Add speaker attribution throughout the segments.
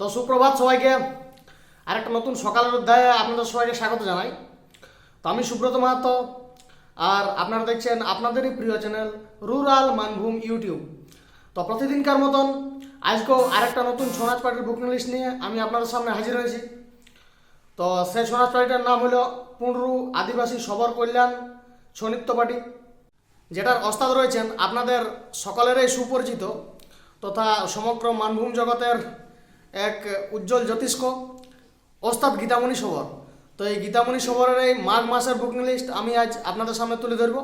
Speaker 1: তো সুপ্রভাত সবাইকে। আরেকটা নতুন সকালের অধ্যায়ে আপনাদের সবাইকে স্বাগত জানাই। তো আমি সুব্রত মাহাতো, আর আপনারা দেখছেন আপনাদেরই প্রিয় চ্যানেল রুরাল মানভূম ইউটিউব। তো প্রতিদিনকার মতন আজকেও আরেকটা নতুন সোনাজ পার্টির বুকিং লিস্ট নিয়ে আমি আপনাদের সামনে হাজির হয়েছি। তো সেই সোনাজ পার্টিটার নাম হলো পুনরু আদিবাসী সবর কল্যাণ ছনিত্য পার্টি। যেটার অস্তাদ রয়েছেন আপনাদের সকলেরই সুপরিচিত তথা সমগ্র মানভূম জগতের এক উজ্জ্বল জ্যোতিষ্ক ওস্তাদ গীতামণি সবর তো এই গীতামণি সবরের এই মাঘ মাসের বুকিং লিস্ট আমি আজ আপনাদের সামনে তুলে ধরবো।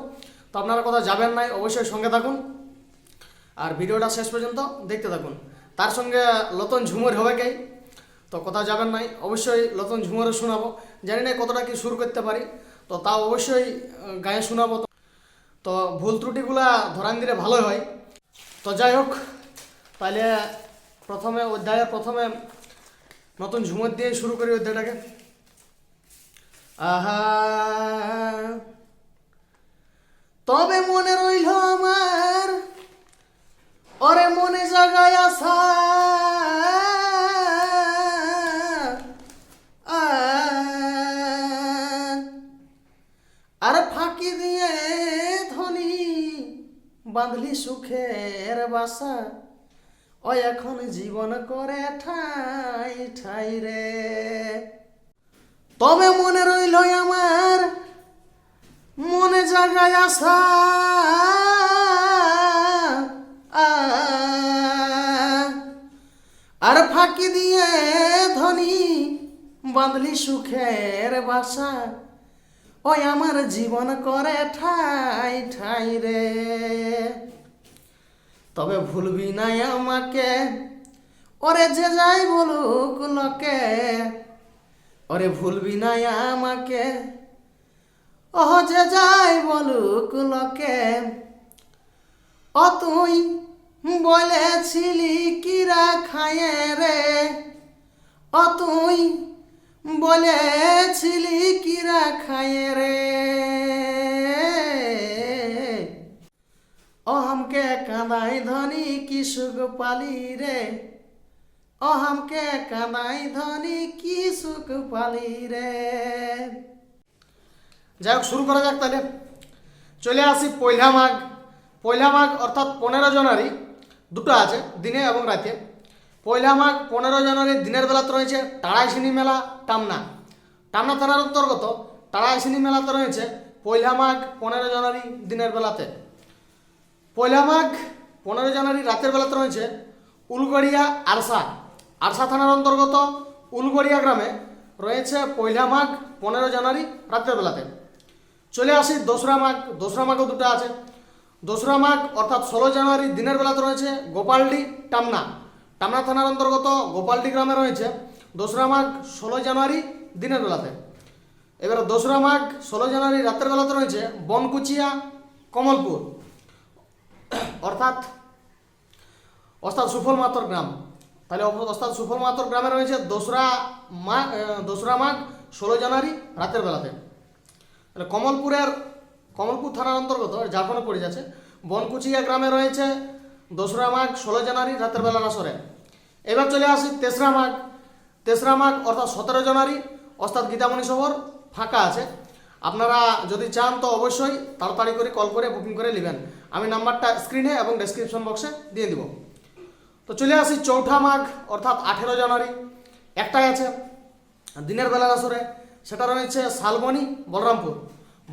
Speaker 1: তো আপনারা কোথাও যাবেন নাই, অবশ্যই সঙ্গে থাকুন। আর ভিডিওটা শেষ পর্যন্ত দেখতে থাকুন। তার সঙ্গে লতন ঝুমুর হবে কে? তো কোথাও যাবেন নাই, অবশ্যই লতন ঝুমুরও শোনাবো। জানি না কতটা কি শুরু করতে পারি। তো তাও অবশ্যই গায়ে শোনাবো তো। ভুল ত্রুটিগুলা ধরান দিলে ভালোই হয়। তো যাই হোক তাহলে প্রথমে অধ্যায়ের প্রথমে নতুন ঝুমুর দিয়ে শুরু করি অধ্যায়টাকে। আহা। তবে মনে রইল আমার, ওরে মনে জাগায় আসা আর ফাঁকি দিয়ে ধনি বাঁধলি সুখের বাসা। ও এখন জীবন করে ঠাই ঠাই রে। তবে মনে রইল আমার মনে জাগায় আসা আর ফাঁকি দিয়ে ধনী বাঁধলি সুখের বাসা। ওই আমার জীবন করে ঠাই ঠাই রে। তবে ভুলবি নাই আমাকে। ওরে যে যাই বলুক লোকে, ওরে ভুলবি নাই আমাকে। ওহ, যে যাই বলুক লোকে, ও তুই বলেছিলি কিরা খায়ে রে? ও তুই বলেছিলি কিরা খায়ে রে? কাঁদাই ধনী কি সুখ পালি রে? অহামকে কাঁদাই ধনী কি সুখ পালি রে? যাই হোক, শুরু করা যাক তাহলে। চলে আসি পয়লা মাঘ। পয়লা মাঘ অর্থাৎ পনেরো জানুয়ারি, দুটো আছে, দিনে এবং রাতে। পয়লা মাঘ পনেরো জানুয়ারি, দিনের বেলাতে রয়েছে টাড়াইশিনি মেলা, টামনা। টামনা থানার অন্তর্গত টাড়াইশিনি মেলাতে রয়েছে পয়লা মাঘ পনেরো জানুয়ারি, দিনের বেলাতে। পয়লা মাঘ পনেরো জানুয়ারি রাতের বেলাতে রয়েছে উলগড়িয়া আরসা। আরসা থানার অন্তর্গত উলগড়িয়া গ্রামে রয়েছে পয়লা মাঘ পনেরো জানুয়ারি রাতের বেলাতে। চলে আসি দোসরা মাঘ, দোসরা মাঘও দুটো আছে। দোসরা মাঘ অর্থাৎ ষোলো জানুয়ারি দিনের বেলাতে রয়েছে গোপালডি টামনা। টামনা থানার অন্তর্গত গোপালডি গ্রামে রয়েছে দোসরা মাঘ ষোলো জানুয়ারি দিনের বেলাতে। এবার দোসরা মাঘ ষোলো জানুয়ারি রাতের বেলাতে রয়েছে বনকুচিয়া, কমলপুর। অর্থাৎ অস্তাদ সুফল মাতর গ্রাম। তাহলে ওস্তাদ সুফল মাতর গ্রামে রয়েছে দোসরা মাঘ দোসরা মাঘ ষোলো জানুয়ারি রাতের বেলাতে। তাহলে কমলপুরের, কমলপুর থানার অন্তর্গত ঝাড়খণ্ডে পড়ে যাচ্ছে বনকুচিয়া গ্রামে রয়েছে দোসরা মাঘ ষোলো জানুয়ারি রাতের বেলার আসরে। এবার চলে আসি তেসরা মাঘ। তেসরা মাঘ অর্থাৎ সতেরো জানুয়ারি অর্থাৎ গীতামণি শহর ফাঁকা আছে। আপনারা যদি চান তো অবশ্যই তাড়াতাড়ি করে কল করে বুকিং করে নেবেন। আমি নাম্বারটা স্ক্রিনে এবং ডেসক্রিপশন বক্সে দিয়ে দিব। তো চলে আসি চৌঠা মাঘ, অর্থাৎ আঠেরো জানুয়ারি। একটাই আছে, দিনের বেলার আসরে। সেটা রয়েছে শালবনি, বলরামপুর।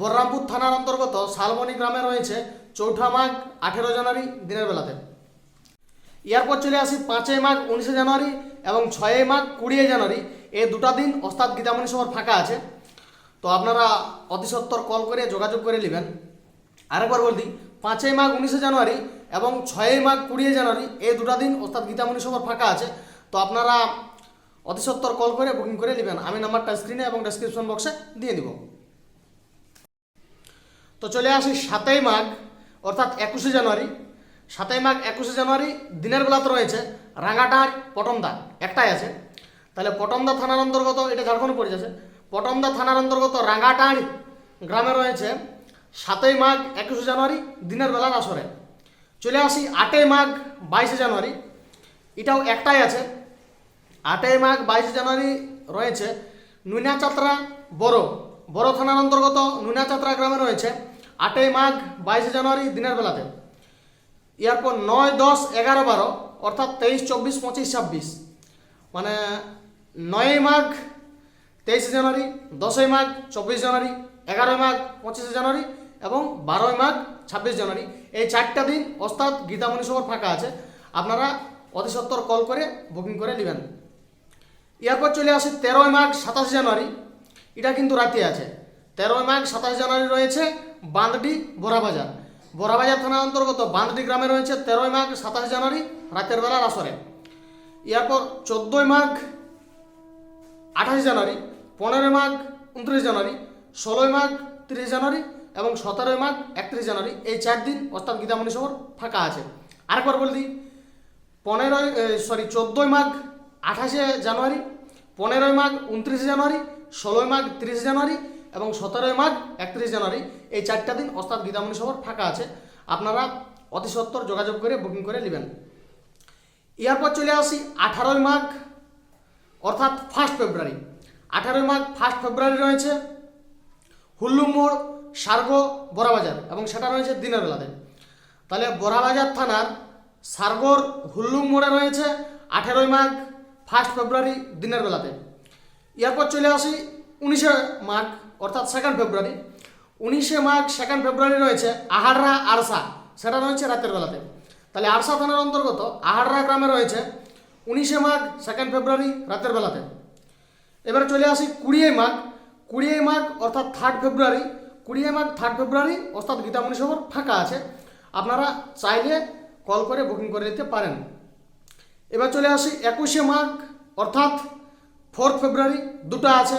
Speaker 1: বলরামপুর থানার অন্তর্গত শালবনি গ্রামে রয়েছে চৌঠা মাঘ, আঠেরো জানুয়ারি দিনের বেলাতে। এরপর চলে আসি পাঁচই মাঘ, উনিশে জানুয়ারি এবং ছয়ই মাঘ, কুড়িয়ে জানুয়ারি। এই দুটা দিন ওস্তাদ গীতামণি সভার ফাঁকা আছে। তো আপনারা অতি সত্বর কল করে যোগাযোগ করে নেবেন। আরেকবার বলছি, পাঁচই মাঘ উনিশে জানুয়ারি এবং ছয়ই মাঘ কুড়িয়ে জানুয়ারি, এই দুটা দিন অর্থাৎ গীতামণি সভার ফাঁকা আছে। তো আপনারা অতি সত্বর কল করে বুকিং করে নেবেন। আমি নাম্বারটা স্ক্রিনে এবং ডেসক্রিপশন বক্সে দিয়ে দিব। তো চলে আসি সাতই মাঘ, অর্থাৎ একুশে জানুয়ারি। সাতই মাঘ একুশে জানুয়ারি দিনের বেলাতে রয়েছে রাঙ্গাটার পটমদা একটাই আছে। তাহলে পটমদা থানার অন্তর্গত এটা ঝাড়খণ্ড পড়ে যাচ্ছে। পটমদা থানার অন্তর্গত রাঙ্গাটাড় গ্রামে রয়েছে সাতই মাঘ একুশে জানুয়ারি দিনের বেলার আসরে। চলে আসি আটই মাঘ বাইশে জানুয়ারি। এটাও একটাই আছে। আটই মাঘ বাইশে জানুয়ারি রয়েছে নুনাচাত্রা বড়। বড় থানার অন্তর্গত নুনাচাত্রা গ্রামে রয়েছে আটই মাঘ বাইশে জানুয়ারি দিনের বেলাতে। এরপর নয় দশ এগারো বারো, অর্থাৎ তেইশ, চব্বিশ, পঁচিশ, ছাব্বিশ। মানে নয়ই মাঘ তেইশে জানুয়ারি, দশই মাঘ, চব্বিশ জানুয়ারি, এগারোই মাঘ, পঁচিশে জানুয়ারি এবং বারোই মাঘ, ছাব্বিশ জানুয়ারি। এই চারটা দিন অর্থাৎ গীতামণি সভার ফাঁকা আছে। আপনারা অতি সত্তর কল করে বুকিং করে নেবেন। এরপর চলে আসি তেরোই মাঘ, সাতাশে জানুয়ারি। এটা কিন্তু রাতে আছে। তেরোই মাঘ, সাতাশে জানুয়ারি রয়েছে বাঁধডি বোরাবাজার বোরাবাজার থানার অন্তর্গত বাঁধডি গ্রামে রয়েছে তেরোই মাঘ, সাতাশে জানুয়ারি রাতের বেলার আসরে। এরপর চোদ্দোই মাঘ, আঠাশে জানুয়ারি পনেরোই মাঘ উনত্রিশ জানুয়ারি, ষোলোই মাঘ তিরিশ জানুয়ারি এবং সতেরোই মাঘ একত্রিশ জানুয়ারি, এই চার দিন অর্থাৎ গীতামণি শহর ফাঁকা আছে। আরেকবার বলে দিই, পনেরোই সরি চোদ্দোই মাঘ আঠাশে জানুয়ারি, পনেরোই মাঘ উনত্রিশে জানুয়ারি, ষোলোই মাঘ তিরিশে জানুয়ারি এবং সতেরোই মাঘ একত্রিশ জানুয়ারি, এই চারটা দিন অর্থাৎ গীতামণি শহর ফাঁকা আছে। আপনারা অতি সত্তর যোগাযোগ করে বুকিং করে নেবেন। এরপর চলে আসি আঠারোই মাঘ, অর্থাৎ ফার্স্ট ফেব্রুয়ারি আঠারোই মাঘ ফার্স্ট ফেব্রুয়ারি রয়েছে হুল্লুম মোড়, সার্গো, বড়াবাজার এবং সেটা রয়েছে দিনের বেলাতে। তাহলে বড়াবাজার থানার সার্গোর হুল্লুম মোড়ে রয়েছে আঠেরোই মাঘ ফার্স্ট ফেব্রুয়ারি দিনের বেলাতে। এরপর চলে আসি উনিশে মাঘ, অর্থাৎ সেকেন্ড ফেব্রুয়ারি উনিশে মাঘ সেকেন্ড ফেব্রুয়ারি রয়েছে আহাররা আরসা, সেটা রয়েছে রাতের বেলাতে। তাহলে আরসা থানার অন্তর্গত আহাররা গ্রামে রয়েছে উনিশে মাঘ সেকেন্ড ফেব্রুয়ারি রাতের বেলাতে। এবার চলে আসি কুড়িয়ে মাঘ। কুড়িয়ে মাঘ অর্থাৎ থার্ড ফেব্রুয়ারি কুড়িয়ে মাঘ থার্ড ফেব্রুয়ারি অর্থাৎ গীতামণি সভর ফাঁকা আছে। আপনারা চাইলে কল করে বুকিং করে নিতে পারেন। এবার চলে আসি একুশে মাঘ, অর্থাৎ ফোর্থ ফেব্রুয়ারি দুটো আছে।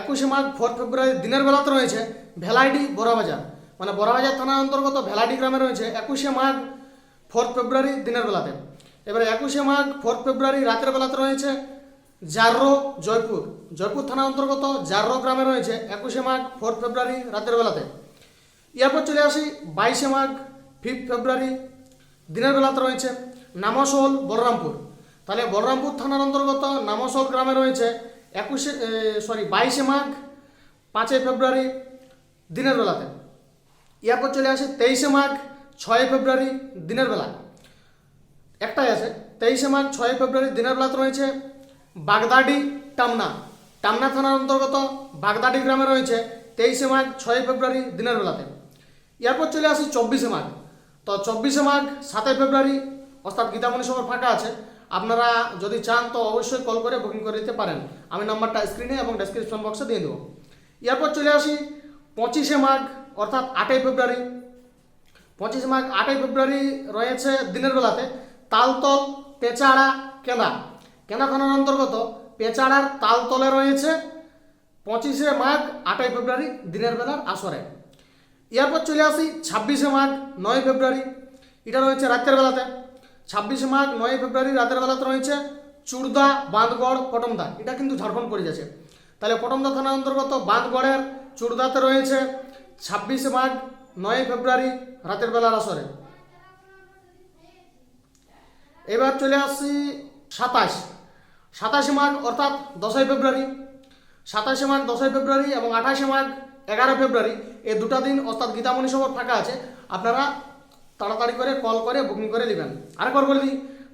Speaker 1: একুশে মাঘ ফোর্থ ফেব্রুয়ারি দিনের বেলাতে রয়েছে ভেলাইডি বড়াবাজার। মানে বড়াবাজার থানার অন্তর্গত ভেলাইডি গ্রামে রয়েছে একুশে মাঘ ফোর্থ ফেব্রুয়ারি দিনের বেলাতে। এবারে একুশে মাঘ ফোর্থ ফেব্রুয়ারি রাতের বেলাতে রয়েছে জাররো জয়পুর। জয়পুর থানা অন্তর্গত জাররো গ্রামে রয়েছে একুশে মাঘ, ফোর্থ ফেব্রুয়ারি রাতের বেলাতে। এরপর চলে আসি বাইশে মাঘ, ফিফথ ফেব্রুয়ারি দিনের বেলাতে রয়েছে নামসোল বলরামপুর। তাহলে বলরামপুর থানার অন্তর্গত নামসোল গ্রামে রয়েছে একুশে সরি, বাইশে মাঘ পাঁচই ফেব্রুয়ারি দিনের বেলাতে। এরপর চলে আসি তেইশে মাঘ, ছয় ফেব্রুয়ারি দিনের বেলা। একটাই আছে, তেইশে মাঘ, ছয় ফেব্রুয়ারি দিনের বেলাতে রয়েছে বাগদাডি, টামনা। টামনা থানার অন্তর্গত বাগদাডি গ্রামে রয়েছে তেইশে মার্চ ছয় ফেব্রুয়ারি দিনের বেলাতে। এরপর চলে আসি চব্বিশে মাঘ। তো চব্বিশে মাঘ, সাতই ফেব্রুয়ারি, অর্থাৎ গীতামণি সময় ফাঁকা আছে। আপনারা যদি চান তো অবশ্যই কল করে বুকিং করে দিতে পারেন। আমি নাম্বারটা স্ক্রিনে এবং ডেসক্রিপশন বক্সে দিয়ে দেবো। এরপর চলে আসি পঁচিশে মাঘ, অর্থাৎ আটই ফেব্রুয়ারি। পঁচিশে মাঘ, আটই ফেব্রুয়ারি রয়েছে দিনের বেলাতে। তালতল পেচাড়া কেনা কেনা থানার অন্তর্গত পেচাড়ার তালতলে রয়েছে পঁচিশে মাঘ, আটই ফেব্রুয়ারি দিনের বেলার আসরে। এরপর চলে আসি ছাব্বিশে মাঘ, নয় ফেব্রুয়ারি, এটা রয়েছে রাতের বেলাতে। ছাব্বিশে মাঘ, নয় ফেব্রুয়ারি রাতের বেলাতে রয়েছে চুড়দা বাঁধগড়, পটমদা, এটা কিন্তু ঝাড়খণ্ড পড়ে যাচ্ছে। তাহলে পটমদা থানার অন্তর্গত বাঁধগড়ের চুড়দাতে রয়েছে ছাব্বিশে মাঘ, নয় ফেব্রুয়ারি রাতের বেলার আসরে। এবার চলে আসি সাতাশ। সাতাশে মাঘ অর্থাৎ দশই ফেব্রুয়ারি, সাতাশে মাঘ দশই ফেব্রুয়ারি এবং আঠাশে মাঘ এগারো ফেব্রুয়ারি, এই দুটা দিন অর্থাৎ গীতামণি সভা ফাঁকা আছে। আপনারা তাড়াতাড়ি করে কল করে বুকিং করে নেবেন। আরেকবার বলে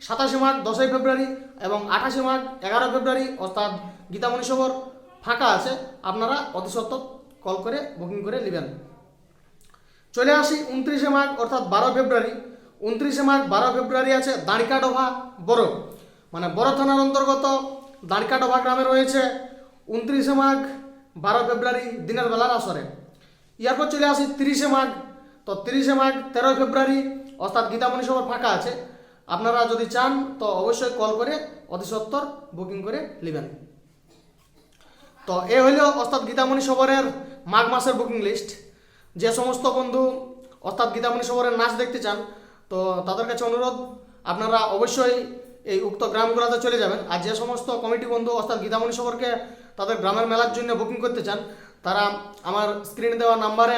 Speaker 1: সাতাশে মাঘ দশই ফেব্রুয়ারি এবং আঠাশে মাঘ এগারো ফেব্রুয়ারি অর্থাৎ গীতামণি সভর ফাঁকা আছে। আপনারা অতি সত্ত্বর কল করে বুকিং করে নেবেন। চলে আসি উনত্রিশে মাঘ অর্থাৎ বারো ফেব্রুয়ারি। উনত্রিশে মাঘ বারো ফেব্রুয়ারি আছে দাঁড়িকাডোভা বড়। মানে বড় থানার অন্তর্গত দাঁড়িকাডোভা গ্রামে রয়েছে উনত্রিশে মাঘ বারো ফেব্রুয়ারি দিনের বেলার আসরে। ইয়ারপর চলে আসি তিরিশে মাঘ। তো তিরিশে মাঘ তেরোই ফেব্রুয়ারি, অর্থাৎ গীতামণি সভার ফাঁকা আছে। আপনারা যদি চান, তো অবশ্যই কল করে অতি সত্তর বুকিং করে নেবেন। তো এ হইল, অর্থাৎ গীতামণি সবরের মাঘ মাসের বুকিং লিস্ট। যে সমস্ত বন্ধু, অর্থাৎ গীতামণি সবরের নাচ দেখতে চান, তো তাদের কাছে অনুরোধ, আপনারা অবশ্যই এই উক্ত গ্রামগুলোতে চলে যাবেন। আর যে সমস্ত কমিটি বন্ধু অর্থাৎ গীতামণি সবরকে তাদের গ্রামের মেলার জন্য বুকিং করতে চান, তারা আমার স্ক্রিনে দেওয়া নাম্বারে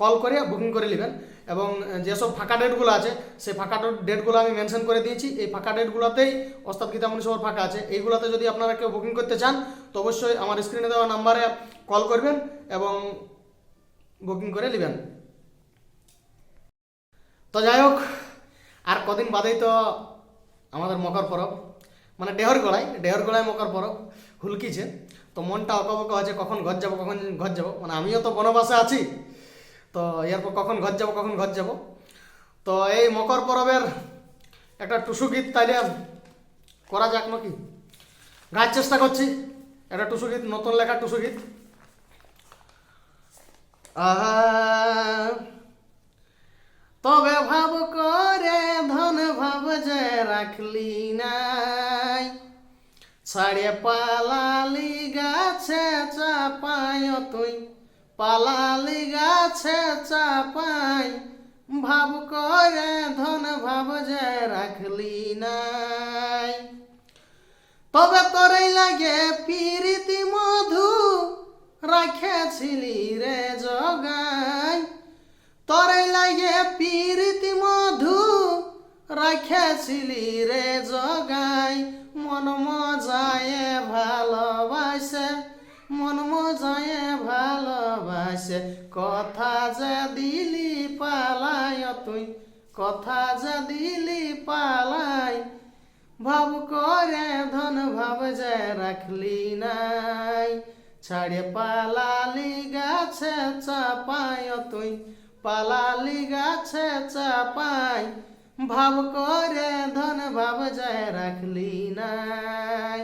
Speaker 1: কল করে বুকিং করে নেবেন। এবং যেসব ফাঁকা ডেটগুলো আছে, সেই ফাঁকা ডেটগুলো আমি মেনশন করে দিয়েছি। এই ফাঁকা ডেটগুলোতেই ওস্তাদ গীতামণি সবার ফাঁকা আছে। এইগুলোতে যদি আপনারা কেউ বুকিং করতে চান, তো অবশ্যই আমার স্ক্রিনে দেওয়া নাম্বারে কল করবেন এবং বুকিং করে নেবেন। তো যাই হোক, আর কদিন বাদেই তো আমাদের মকর পরব। মানে ডেহর গড়ায় ডেহর গড়ায় মকর পরব। হুলকিছে তো মনটা অকবক আছে কখন ঘর যাব, কখন ঘর যাব। মানে আমিও তো বনবাসে আছি। তো এরপর কখন ঘর যাব, কখন ঘর যাব। তো এই মকর পরবের একটা টুসু গীত তাইলে করা যাক নাকি? গাওয়ার চেষ্টা করছি। একটা টুসু গীত, নতুন লেখা টুসু গীত। তবে ভাব করে ধন ভাব যে রাখলি নাই ছাড়ে পালালি গাছে চাপায় তুই পালালি গাছে চাপাই ভাব করে ধন ভাব যে রাখলি নাই তবে তোরই লাগে পিরিতি মধু, রাখেছিলি রাখেছিলি রে জগাই। মন মজায়ে ভালোবাসে, মন মজায়ে ভালোবাসে। কথা যে দিলি পালাই তুই কথা যে দিলি পালাই। ভাব করে ধন ভাব যে রাখলি নাই। ছাড়ে পালালি গাছে চাপায় তুই পালালি গাছে চাপাই। ভাব করে ধন ভাব যায় রাখলি নাই।